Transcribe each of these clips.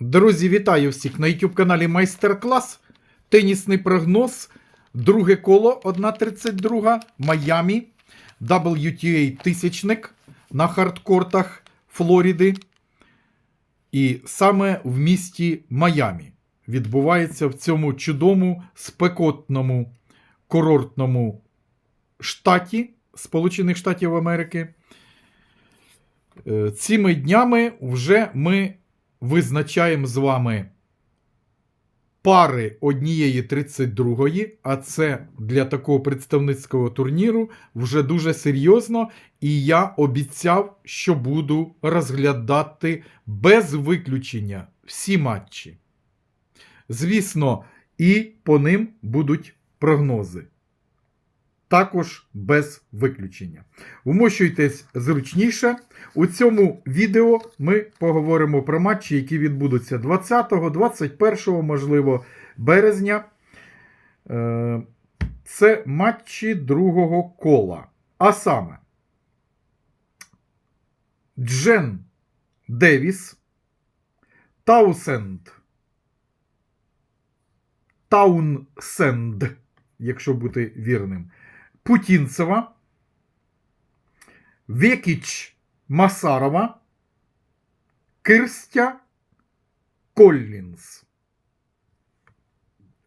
Друзі, вітаю всіх на YouTube каналі Майстер-клас. Тенісний прогноз. Друге коло 1.32 Майамі. WTA тисячник на хардкортах Флориди. І саме в місті Майамі відбувається в цьому чудовому спекотному курортному штаті Сполучених Штатів Америки. Е, Цими днями вже ми визначаємо з вами пари однієї 32-ї, а це для такого представницького турніру вже дуже серйозно. І я обіцяв, що буду розглядати без виключення всі матчі. Звісно, і по ним будуть прогнози. Також без виключення. Вмощуйтесь зручніше. У цьому відео ми поговоримо про матчі, які відбудуться 20, 21, можливо, березня. Е, Це матчі другого кола. А саме Джен Девіс, Таусенд, Таунсенд, якщо бути вірним, Путінцева, Векіч Масарова, Кирстя Коллінс.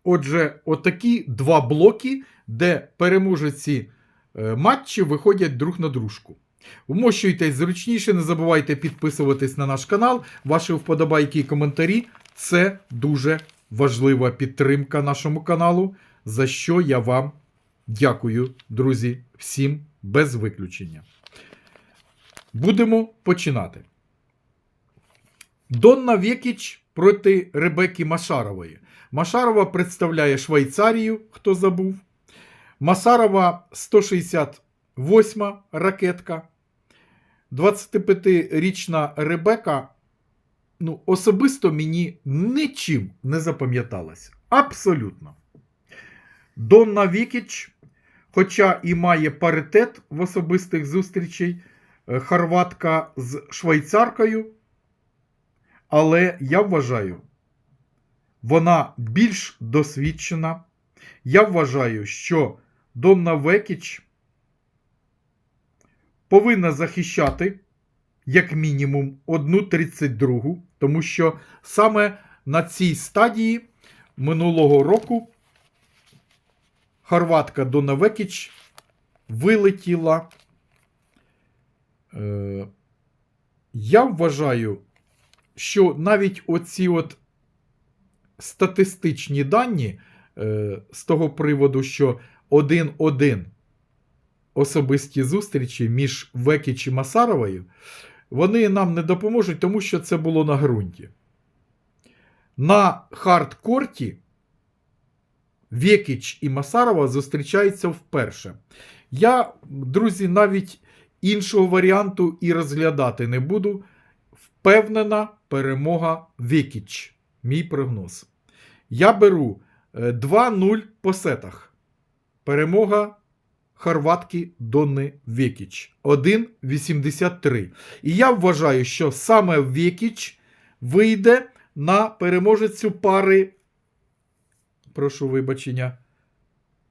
Отже, отакі два блоки, де переможці е, матчі виходять друг на дружку. Вмощуйтесь зручніше, не забувайте підписуватись на наш канал. Ваші вподобайки і коментарі це дуже важлива підтримка нашому каналу, за що я вам дякую, друзі, всім без виключення. Будемо починати. Донна Вєкіч проти Ребекки Машарової. Машарова представляє Швейцарію, хто забув. Масарова 168 ракетка. 25-річна Ребека ну, особисто мені нічим не запам'яталась. Абсолютно. Донна Вікіч, хоча і має паритет в особистих зустрічей, е, хорватка з швейцаркою, але я вважаю, вона більш досвідчена. Я вважаю, що Донна Векіч повинна захищати як мінімум одну 32, тому що саме на цій стадії минулого року хорватка Донна Векіч вилетіла. Е, я вважаю, що навіть оці от статистичні дані е, з того приводу, що 1-1 особисті зустрічі між Векіч і Масаровою, вони нам не допоможуть, тому що це було на ґрунті. На хардкорті Вєкіч і Масарова зустрічаються вперше. Я, друзі, навіть іншого варіанту і розглядати не буду. Впевнена перемога Вєкіч. Мій прогноз. Я беру е, 2-0 по сетах. Перемога хорватки Донни Вєкіч. 1,83. І я вважаю, що саме Вєкіч вийде на переможецю пари. Прошу вибачення.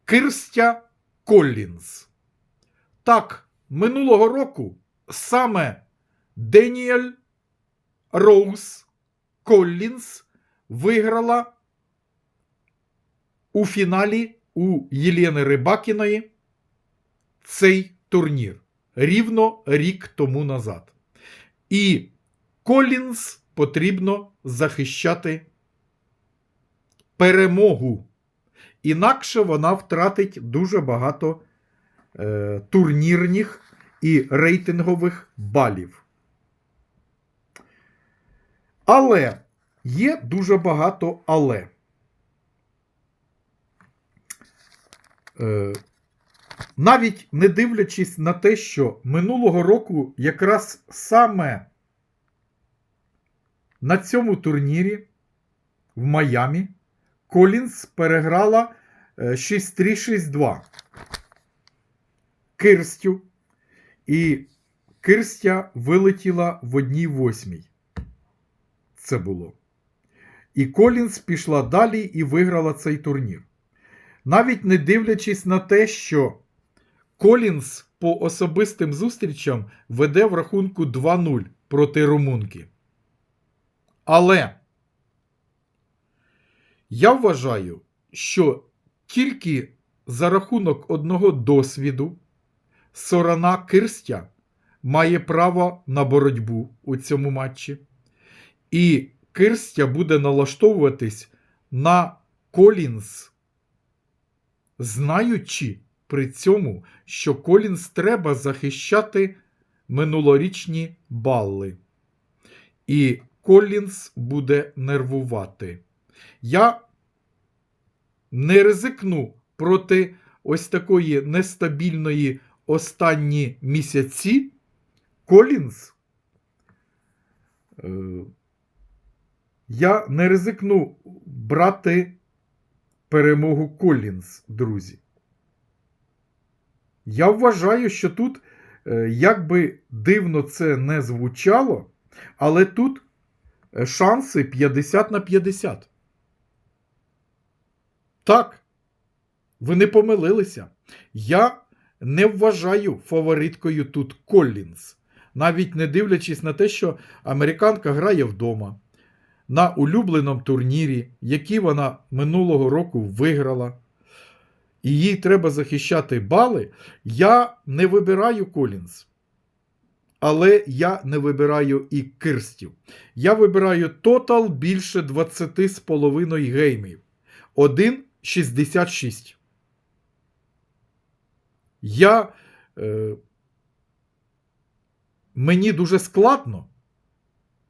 Кирстя Коллінз. Так, минулого року саме Деніель Роуз Коллінз виграла у фіналі у Єлени Рибакіної цей турнір рівно рік тому назад. І Колінз потрібно захищати перемогу. Інакше вона втратить дуже багато е, турнірних і рейтингових балів. Але є дуже багато але. Е, навіть не дивлячись на те, що минулого року якраз саме на цьому турнірі в Майамі Колінс переграла е, 6-3-6-2 Кирстю. І Кирстя вилетіла в одній восьмій. Це було. І Колінс пішла далі і виграла цей турнір. Навіть не дивлячись на те, що Колінс по особистим зустрічам веде в рахунку 2-0 проти румунки. Але я вважаю, що тільки за рахунок одного досвіду сторона Кирстя має право на боротьбу у цьому матчі. І Кирстя буде налаштовуватись на Колінс, знаючи при цьому, що Колінс треба захищати минулорічні балли. І Колінс буде нервувати. Я не ризикну проти ось такої нестабільної останні місяці. Колінс. Е, я не ризикну брати перемогу Колінс, друзі. Я вважаю, що тут, е, як би дивно це не звучало, але тут е, шанси 50 на 50. Так, ви не помилилися. Я не вважаю фавориткою тут Коллінс, навіть не дивлячись на те, що американка грає вдома на улюбленому турнірі, який вона минулого року виграла. І їй треба захищати бали. Я не вибираю Колінс. Але я не вибираю і Кирстів. Я вибираю тотал більше 20,5 геймів. 1,66. Я. Е, мені дуже складно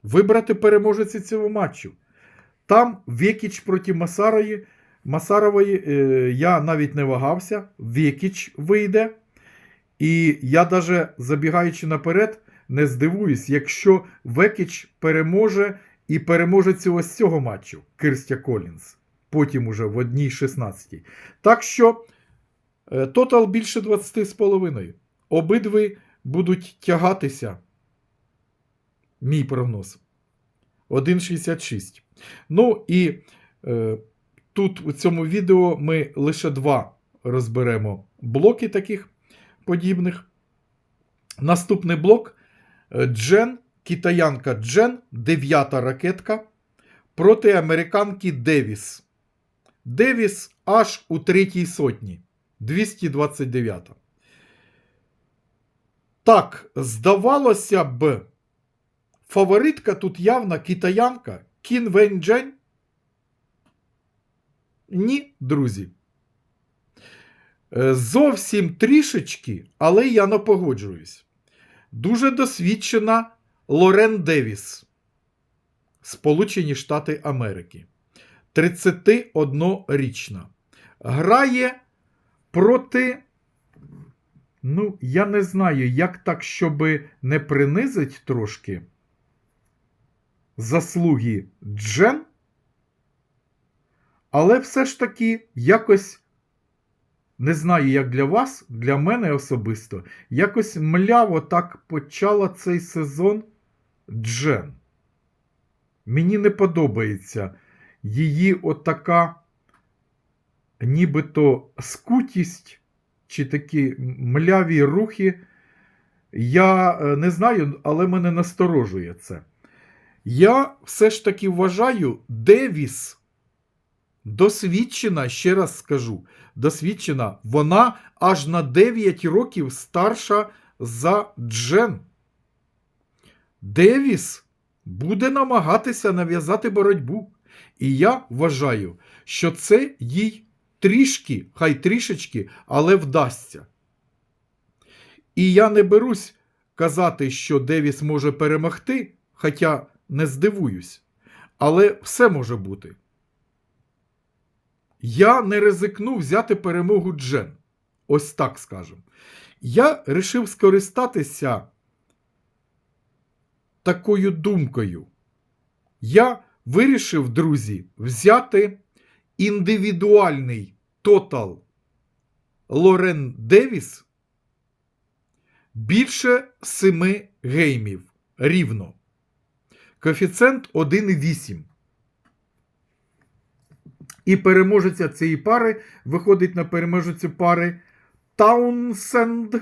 вибрати переможеця цього матчу. Там Векіч проти Масарої, Масарової е, я навіть не вагався. Векіч вийде. І я навіть забігаючи наперед, не здивуюсь, якщо Векіч переможе і переможе цього з цього матчу Кирстя Колінс. Потім уже в одній 16. Так що е, тотал більше 20,5. Обидві будуть тягатися. Мій прогноз. 1,66. Ну і е, тут у цьому відео ми лише два розберемо блоки таких подібних. Наступний блок е, Джен, китаянка Джен, дев'ята ракетка проти американки Девіс. Девіс аж у третій сотні. 229. Так, здавалося б, фаворитка тут явна китаянка Кін Вень Джень. Ні, друзі. Е, Зовсім трішечки, але я не погоджуюсь. Дуже досвідчена Лорен Девіс. Сполучені Штати Америки. 31-річна. Грає проти. Ну, я не знаю, як так, щоб не принизить трошки заслуги Джен. Але все ж таки якось. Не знаю, як для вас, для мене особисто, якось мляво так почала цей сезон Джен. Мені не подобається її отака нібито скутість чи такі мляві рухи. Я е, не знаю, але мене насторожує це. Я все ж таки вважаю, Девіс досвідчена, ще раз скажу, досвідчена, вона аж на 9 років старша за Джен. Девіс буде намагатися нав'язати боротьбу. І я вважаю, що це їй трішки, хай трішечки, але вдасться. І я не берусь казати, що Девіс може перемогти, хоча не здивуюсь. Але все може бути. Я не ризикну взяти перемогу Джен. Ось так скажемо. Я вирішив скористатися такою думкою. Я вирішив, друзі, взяти індивідуальний тотал Лорен Девіс більше 7 геймів рівно. Коефіцієнт 1,8. І переможеця цієї пари виходить на переможецю пари Таунсенд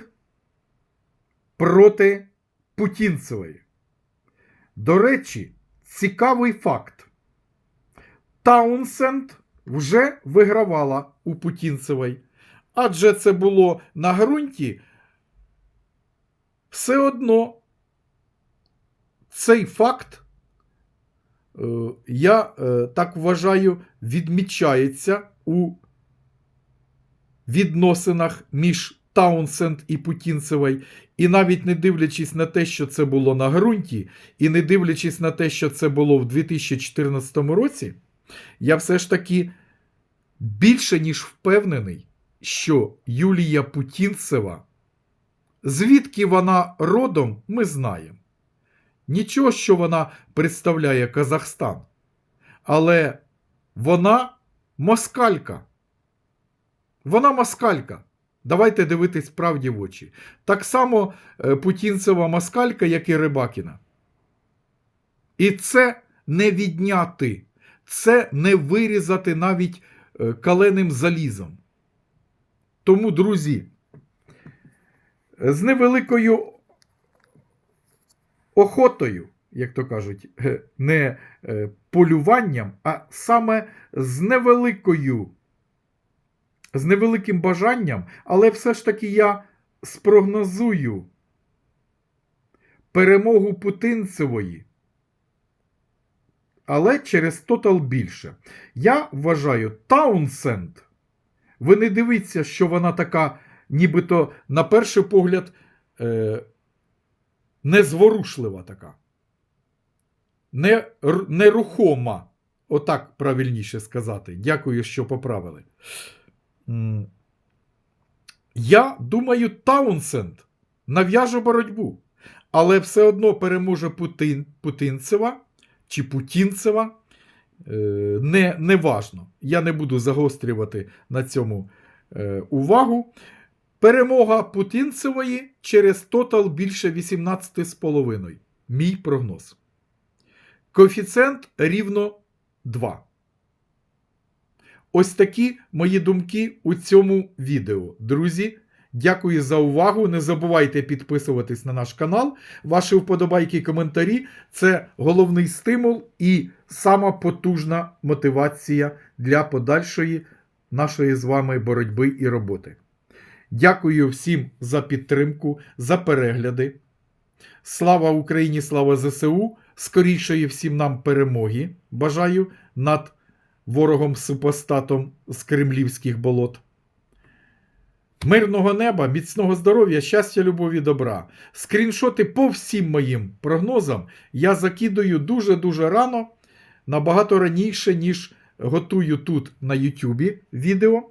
проти Путінцевої. До речі, цікавий факт. Таунсенд вже вигравала у Путінцевої, адже це було на ґрунті. Все одно цей факт, е, я е, так вважаю, відмічається у відносинах між Таунсенд і Путінцевою. І навіть не дивлячись на те, що це було на ґрунті, і не дивлячись на те, що це було в 2014 році, я все ж таки більше ніж впевнений, що Юлія Путінцева, звідки вона родом, ми знаємо. Нічого, що вона представляє Казахстан. Але вона москалька. Вона москалька. Давайте дивитись правді в очі. Так само е, Путінцева москалька, як і Рибакіна. І це не відняти, це не вирізати навіть е, каленим залізом. Тому, друзі, з невеликою охотою, як то кажуть, е, не полюванням, а саме з невеликою, з невеликим бажанням, але все ж таки я спрогнозую перемогу Путинцевої. Але через тотал більше. Я вважаю, Таунсенд. Ви не дивіться, що вона така, нібито, на перший погляд, е, незворушлива така. Не, нерухома. Отак правильніше сказати. Дякую, що поправили. Я думаю, Таунсенд нав'яже боротьбу, але все одно переможе Путин, Путинцева чи Путінцева. Е, не, не важно. Я не буду загострювати на цьому е, увагу. Перемога Путінцевої через тотал більше 18,5. Мій прогноз. Коефіцієнт рівно 2. Ось такі мої думки у цьому відео. Друзі, дякую за увагу. Не забувайте підписуватись на наш канал. Ваші вподобайки і коментарі це головний стимул і сама потужна мотивація для подальшої нашої з вами боротьби і роботи. Дякую всім за підтримку, за перегляди. Слава Україні, слава ЗСУ! Скорішої всім нам перемоги. Бажаю над ворогом супостатом з кремлівських болот. Мирного неба, міцного здоров'я, щастя, любові, добра. Скріншоти по всім моїм прогнозам я закидаю дуже-дуже рано, набагато раніше, ніж готую тут на Ютубі відео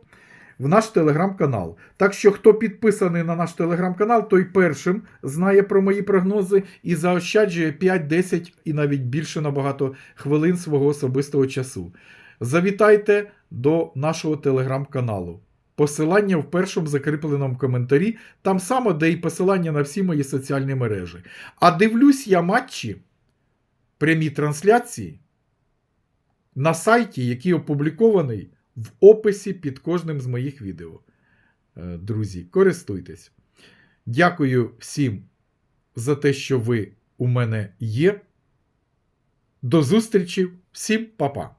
в наш телеграм-канал. Так що, хто підписаний на наш телеграм-канал, той першим знає про мої прогнози і заощаджує 5-10 і навіть більше набагато хвилин свого особистого часу. Завітайте до нашого телеграм-каналу. Посилання в першому закріпленому коментарі, там само, де і посилання на всі мої соціальні мережі. А дивлюсь я матчі, прямі трансляції на сайті, який опублікований в описі під кожним з моїх відео. Е, Друзі, користуйтесь. Дякую всім за те, що ви у мене є. До зустрічі, всім па-па!